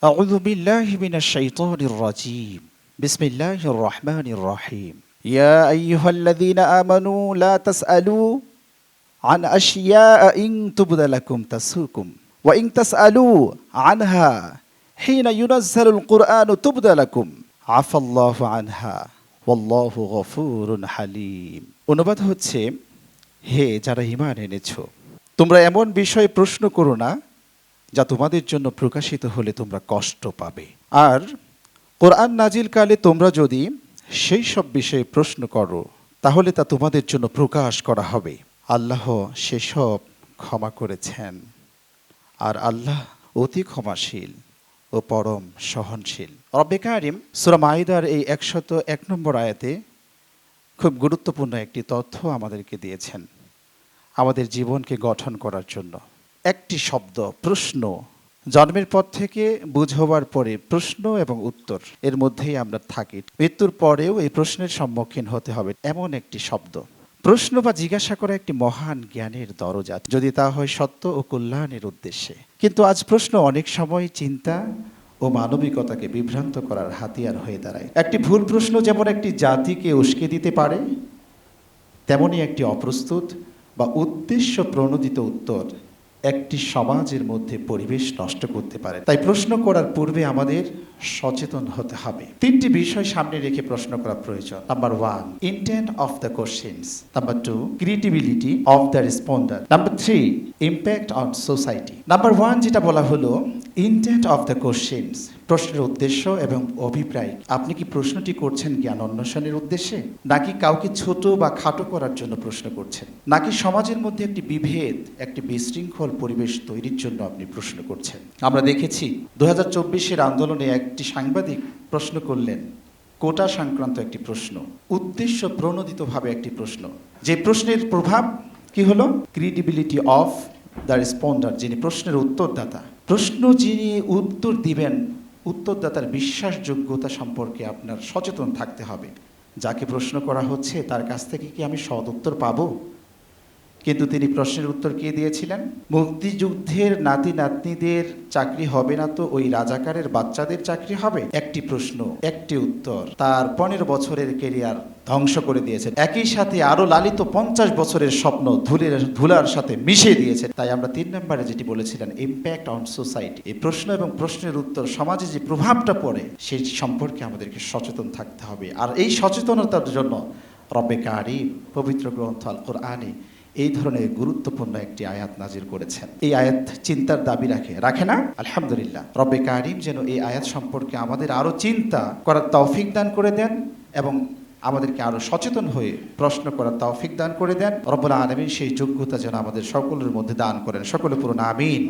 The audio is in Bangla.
أعوذ بالله من الشيطان الرجيم بسم الله الرحمن الرحيم يا أيها الذين آمنوا لا تسألوا عن أشياء إن تبد لكم تسوكم وإن تسألوا عنها حين ينزل القرآن تبد لكم عفى الله عنها والله غفور حليم অনুবাদ হচ্ছে হে যারা ঈমান এনেছো তোমরা এমন বিষয়ে প্রশ্ন করো না যা তোমাদের জন্য প্রকাশিত হলে তোমরা কষ্ট পাবে। আর কোরআন নাজিল কালে তোমরা যদি সেই সব বিষয়ে প্রশ্ন করো, তাহলে তা তোমাদের জন্য প্রকাশ করা হবে। আল্লাহ সেসব ক্ষমা করেছেন। আর আল্লাহ অতি ক্ষমাশীল ও পরম সহনশীল। রব্বে কারিম সুরা মাইদার এই একশত এক নম্বর আয়াতে খুব গুরুত্বপূর্ণ একটি তথ্য আমাদেরকে দিয়েছেন। আমাদের জীবনকে গঠন করার জন্য। একটি শব্দ, প্রশ্ন। জন্মের পর থেকে বুঝ হওয়ার পরে প্রশ্ন এবং উত্তর, এর মধ্যেই আমরা থাকি। মৃত্যুর পরেও এই প্রশ্নের সম্মুখীন হতে হবে, এমন একটি শব্দ। প্রশ্ন বা জিজ্ঞাসা করা একটি মহান জ্ঞানের দরজা, যদি তা হয় সত্য ও কল্যাণের উদ্দেশ্যে। কিন্তু আজ প্রশ্ন অনেক সময় চিন্তা ও মানবিকতাকে বিভ্রান্ত করার হাতিয়ার হয়ে দাঁড়ায়। একটি ভুল প্রশ্ন যেমন একটি জাতিকে উস্কে দিতে পারে তেমনই একটি অপ্রস্তুত বা উদ্দেশ্য প্রণোদিত উত্তর একটি সমাজের মধ্যে পরিবেশ নষ্ট করতে পারে। তাই প্রশ্ন করার পূর্বে আমাদের সচেতন হতে হবে। তিনটি বিষয় সামনে রেখে প্রশ্ন করা প্রয়োজন। Number one intent of the questions number two creativity of the responder number three impact on society number one যেটা বলা হলো ইন্টেন্ট অফ দ্য কোশ্চেন্স প্রশ্নের উদ্দেশ্য এবং অভিপ্রায়, আপনি কি প্রশ্নটি করছেন জ্ঞান অন্বেষণের উদ্দেশ্যে? নাকি কাউকে ছোট বা খাটো করার জন্য প্রশ্ন করছেন? নাকি সমাজের মধ্যে একটি বিভেদ, একটি বিশৃঙ্খল পরিবেশ তৈরির জন্য আপনি প্রশ্ন করছেন? আমরা দেখেছি দু হাজার আন্দোলনে একটি সাংবাদিক প্রশ্ন করলেন, কোটা সংক্রান্ত একটি প্রশ্ন, উদ্দেশ্য প্রণোদিতভাবে একটি প্রশ্ন। যে প্রশ্নের প্রভাব কি হলো? ক্রিডিবিলিটি অফ দ্য রেসপন্ডার, যিনি প্রশ্নের উত্তরদাতা। প্রশ্ন যিনি উত্তর দিবেন, উত্তরদাতার বিশ্বাসযোগ্যতা সম্পর্কে আপনার সচেতন থাকতে হবে। যাকে প্রশ্ন করা হচ্ছে, তার কাছ থেকে কি আমি সদ উত্তর পাবো? কিন্তু তিনি প্রশ্নের উত্তর কে দিয়েছিলেন? মুক্তিযুদ্ধের নাতি নাতনিদের চাকরি হবে না তো ওই রাজাকারের বাচ্চাদের চাকরি হবে? একটি প্রশ্ন, একটি উত্তর। তার পনেরো বছরের কেরিয়ার ধ্বংস করে দিয়েছেন। একই সাথে আরও লালিত পঞ্চাশ বছরের স্বপ্ন ধুলের, ধুলার সাথে মিশিয়ে দিয়েছে তাই আমরা তিন নম্বরে যেটি বলেছিলেন ইম্প্যাক্ট অন সোসাইটি এই প্রশ্ন এবং প্রশ্নের উত্তর, সমাজে যে প্রভাবটা পড়ে, সেই সম্পর্কে আমাদেরকে সচেতন থাকতে হবে। আর এই সচেতনতার জন্য রব্বে কারিম পবিত্র গ্রন্থ আল কোরআনে এই ধরনের গুরুত্বপূর্ণ একটি আয়াত নাজির করেছেন। এই আয়াত চিন্তার দাবি রাখে রাখে না? আলহামদুলিল্লাহ। রবে কারিম যেন এই আয়াত সম্পর্কে আমাদের আরও চিন্তা করার তৌফিক দান করে দেন এবং আমাদেরকে আরও সচেতন হয়ে প্রশ্ন করার তৌফিক দান করে দেন। রব্বুল আলমিন সেই যোগ্যতা যেন আমাদের সকলের মধ্যে দান করেন। সকলে পুরো আমিন।